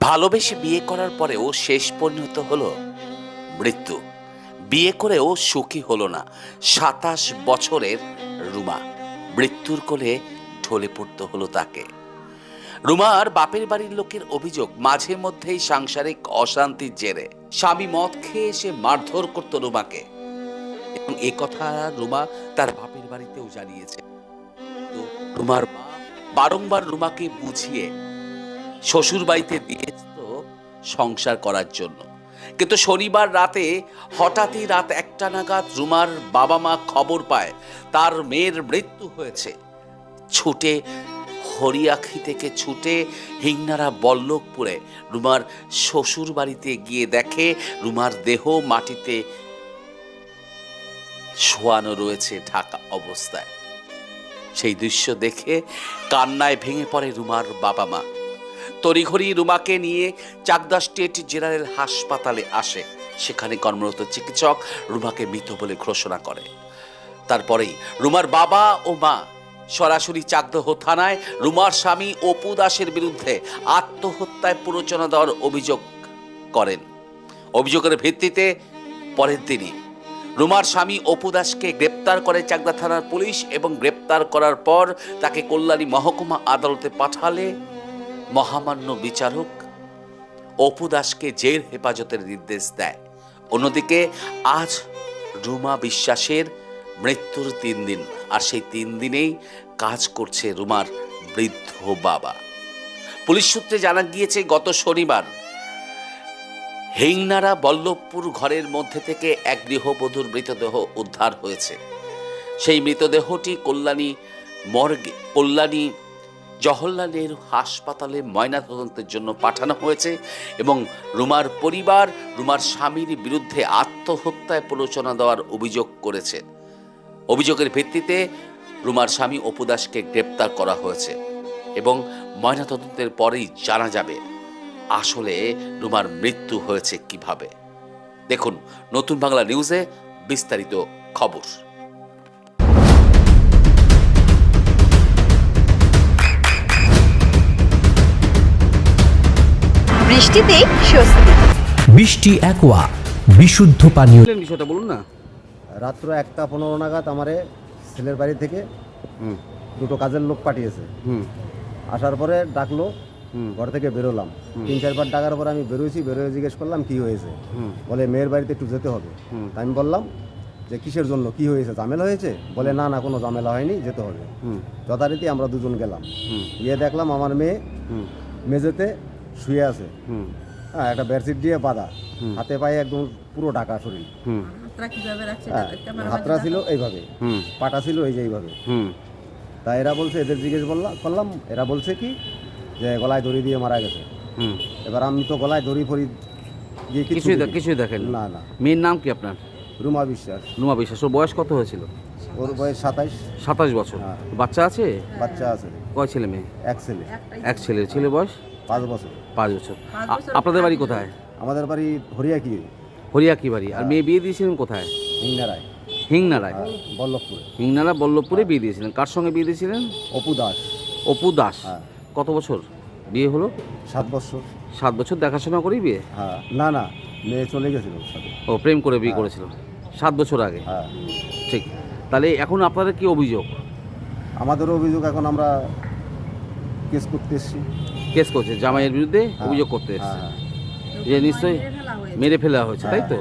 ভালোবেসে বিয়ে করার পরেও শেষ পরিণত হলো মৃত্যু। বিয়ে করেও সুখী হলো না। সাতাশ বছরের রুমা মৃত্যুর কোলে ঢলে পড়তে হলো তাকে। রুমার বাপের বাড়ির লোকের অভিযোগ, মাঝে মধ্যেই সাংসারিক অশান্তির জেরে। স্বামী মদ খেয়ে এসে মারধর করত রুমাকে। এবং এ কথা রুমা তার বাপের বাড়িতেও জানিয়েছে। তো রুমার মা বারংবার রুমাকে বুঝিয়ে শ্বশুর বাড়িতে দিয়েছিল সংসার করার জন্য। কিন্তু শনিবার রাতে হঠাৎই রাত একটা নাগাদ রুমার বাবা মা খবর পায়, তার মেয়ের মৃত্যু হয়েছে। ছুটে হরিয়াখি থেকে ছুটে হিংনারা বল্লভপুরে রুমার শ্বশুর বাড়িতে গিয়ে দেখে রুমার দেহ মাটিতে শোয়ানো রয়েছে ঢাকা অবস্থায়। সেই দৃশ্য দেখে কান্নায় ভেঙে পড়ে রুমার বাবা মা। তড়িঘড়ি রুমাকে নিয়ে চাকদা স্টেট জেনারেল হাসপাতালে আসে। সেখানে কর্মরত চিকিৎসক রুমাকে মৃত বলে ঘোষণা করে। তারপরেই রুমার বাবা ও মা সরাসরি চাকদহ থানায় রুমার স্বামী অপু দাসের বিরুদ্ধে আত্মহত্যায় প্ররোচনা দেওয়ার অভিযোগ করেন। অভিযোগের ভিত্তিতে পরের দিনই রুমার স্বামী অপু দাসকে গ্রেপ্তার করে চাকদা থানার পুলিশ এবং গ্রেপ্তার করার পর তাকে কল্যাণী মহকুমা আদালতে পাঠালে মহামান্য বিচারক অপু দাসকে জেল হেফাজতের নির্দেশ দেয়। অন্যদিকে আজ রুমা বিশ্বাসের মৃত্যুর তিন দিন, আর সেই তিন দিনেই কাজ করছে রুমার বৃদ্ধ বাবা। পুলিশ সূত্রে জানা গিয়েছে, গত শনিবার হেংনারা বল্লভপুর ঘরের মধ্যে থেকে এক গৃহবধূর মৃতদেহ উদ্ধার হয়েছে। সেই মৃতদেহটি কল্যাণী মর্গে, কল্যাণী জওহরলাল নেহরু হাসপাতালে ময়নাতদন্তের জন্য পাঠানো হয়েছে এবং রুমার পরিবার, রুমার স্বামীর বিরুদ্ধে আত্মহত্যায় প্ররোচনা দেওয়ার অভিযোগ করেছে। অভিযোগের ভিত্তিতে রুমার স্বামী অপু দাসকে গ্রেপ্তার করা হয়েছে এবং ময়নাতদন্তের পরেই জানা যাবে আসলে রুমার মৃত্যু হয়েছে কীভাবে। দেখুন নতুন বাংলা নিউজে বিস্তারিত খবর। বৃষ্টিতেই স্বস্তি। বৃষ্টি অ্যাকোয়া বিশুদ্ধ পানীয়। বিষয়টা বলুন না। রাত্র একটা পনেরো নাগাদ আমারে ছেলের বাড়ি থেকে দুটো কাজের লোক পাঠিয়েছে। হুম। আসার পরে ডাকলো হুম। ঘর থেকে বেরোলাম। তিন চারবার ডাকার পরে আমি বেরোইছি বেরোয় জিজ্ঞেস করলাম কি হয়েছে? হুম। বলে মেয়ের বাড়িতে একটু যেতে হবে। হুম। তা আমি বললাম যে কিসের জন্য? কি হয়েছে? ঝামেলা হয়েছে? বলে না না কোনো ঝামেলা হয়নি যেতে হবে। হুম। যথারীতি আমরা দুজন গেলাম। হুম। গিয়ে দেখলাম আমার মেয়ে হুম। মেঝেতে শুয়ে আছে। হুম। হ্যাঁ একটা বেডশিট দিয়ে বাঁধা। হুম। হাতে পায়ে একদম পুরো ঢাকা শরীর। হুম। হ্যাঁ হাতরা ছিল এইভাবে। হুম। পাটা ছিল এই যে এইভাবে। হুম। তা এরা বলছে এদের জিজ্ঞেস বললাম করলাম এরা বলছে কি যে গলায় দড়ি দিয়ে মারা গেছে। হুম। এবার আমি তো গলায় দড়ি ফড়ি দিয়ে কিছু কিছুই কিছুই দেখেন না। না মেয়ের নাম কি আপনার? রুমা বিশ্বাস। রুমা বিশ্বাস। ওর বয়স কত হয়েছিল? ওর বয়স সাতাইশ। সাতাশ বছর। হ্যাঁ। বাচ্চা আছে? বাচ্চা আছে। কয় ছেলে মেয়ে? এক ছেলে। এক ছেলে ছেলে বয়স? পাঁচ বছর। পাঁচ বছর। আপনাদের বাড়ি কোথায়? আমাদের বাড়ি হরিয়া কি? হরিয়া কি বাড়ি? আর মেয়ে বিয়ে দিয়েছিলেন কোথায়? হিংনারায়। হিংনারায়? বল্লভপুরে। হিংনারা বল্লভপুরে বিয়ে দিয়েছিলেন। কার সঙ্গে বিয়ে দিয়েছিলেন? অপু দাস। অপু দাস। হ্যাঁ। কত বছর? বিয়ে হলো? সাত বছর। সাত বছর দেখাশোনা করেই বিয়ে? হ্যাঁ। না না মেয়ে চলে গেছিল ও প্রেম করে বিয়ে করেছিল। সাত বছর আগে? হ্যাঁ। ঠিক। তাহলে এখন আপনাদের কি অভিযোগ? আমাদের অভিযোগ এখন আমরা কেস করতে এসছি। কেস করছে জামাইয়ের বিরুদ্ধে হ্যাঁ। অভিযোগ করতে এসছে। হ্যাঁ যে নিশ্চয়ই মেরে ফেলা হয়েছে। তাই তো?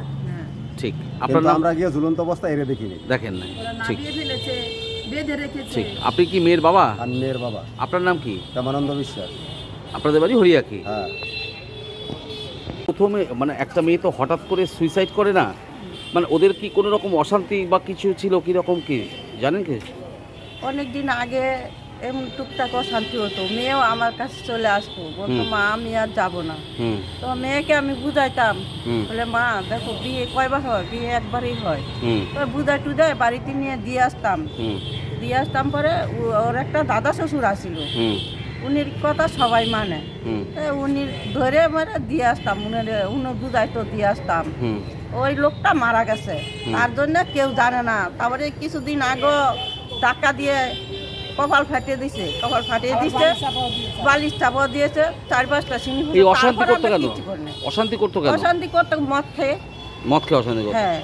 ঠিক। আপনার নাম? আমরা গিয়ে ঝুলন্ত অবস্থা এরে দেখিনি। দেখেন না ঠিক। ফেলেছে বেঁধে রেখেছে। ঠিক। আপনি কি মেয়ের বাবা? আর মেয়ের বাবা। আপনার নাম কি? রামানন্দ বিশ্বাস। আপনাদের বাড়ি হরিয়াকি হ্যাঁ। প্রথমে মানে একটা মেয়ে তো হঠাৎ করে সুইসাইড করে না? মানে ওদের কি কোনো রকম অশান্তি বা কিছু ছিল কি রকম কি? জানেন কি? অনেক দিন আগে এমন টুকটাক অশান্তি হতো। মেয়েও আমার কাছে চলে আসতো। বলতো মা আমি আর যাব না। তো মেয়েকে আমি বুঝাইতাম। বলে মা দেখো বিয়ে কয়বার হয়? বিয়ে একবারই হয়। তো বুঝাই টুজাই বাড়িতে নিয়ে দিয়ে আসতাম। দিয়ে আসতাম পরে ওর একটা দাদা শ্বশুর আসিল। উনির কথা সবাই মানে। উনি ধরে মানে দিয়ে আসতাম। উনি উনি বুঝাইতো দিয়ে আসতাম। ওই লোকটা মারা গেছে। তার জন্য কেউ জানে না। তারপরে কিছুদিন আগে টাকা দিয়ে কপাল ফাটিয়ে দিছে কপাল ফাটিয়ে দিছে বালিশ চাপা দিয়েছে। চার পাঁচটা সিনি এই অশান্তি করতে কেন। অশান্তি করতো কেন? অশান্তি করতে মদ খেয়ে। মদ খেয়ে অশান্তি করতো? হ্যাঁ।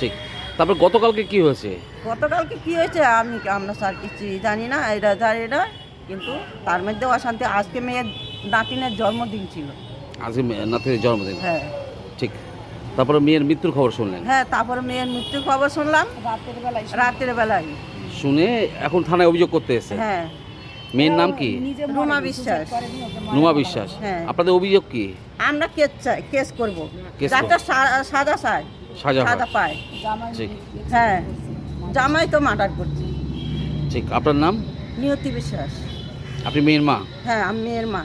ঠিক। তারপর গতকালকে কি হয়েছে? গতকালকে কি হয়েছে আমি আমরা স্যার কিছু জানি না এটা জানি না কিন্তু তার মধ্যে অশান্তি। আজকে মেয়ের নাতিনের জন্মদিন ছিল। আজকে নাতির জন্মদিন। হ্যাঁ। ঠিক। তারপরে মেয়ের মৃত্যুর খবর শুনলেন? হ্যাঁ তারপরে মেয়ের মৃত্যুর খবর শুনলাম। রাতের বেলায় রাতের বেলায়। শুনে এখন থানায় অভিযোগ করতে এসে হ্যাঁ। মেয়ের নাম কি? রুমা বিশ্বাস। নুমা বিশ্বাস। হ্যাঁ। আপনাদের অভিযোগ কি? আমরা কেস চাই কেস করব। কেস যাতে সা- সাজা চাই সাজা সাজা পায়। ঠিক। হ্যাঁ। জামাই তো মার্ডার করছে। ঠিক আপনার নাম? নিয়তি বিশ্বাস। আপনি মেয়ের মা? হ্যাঁ আমি মেয়ের মা।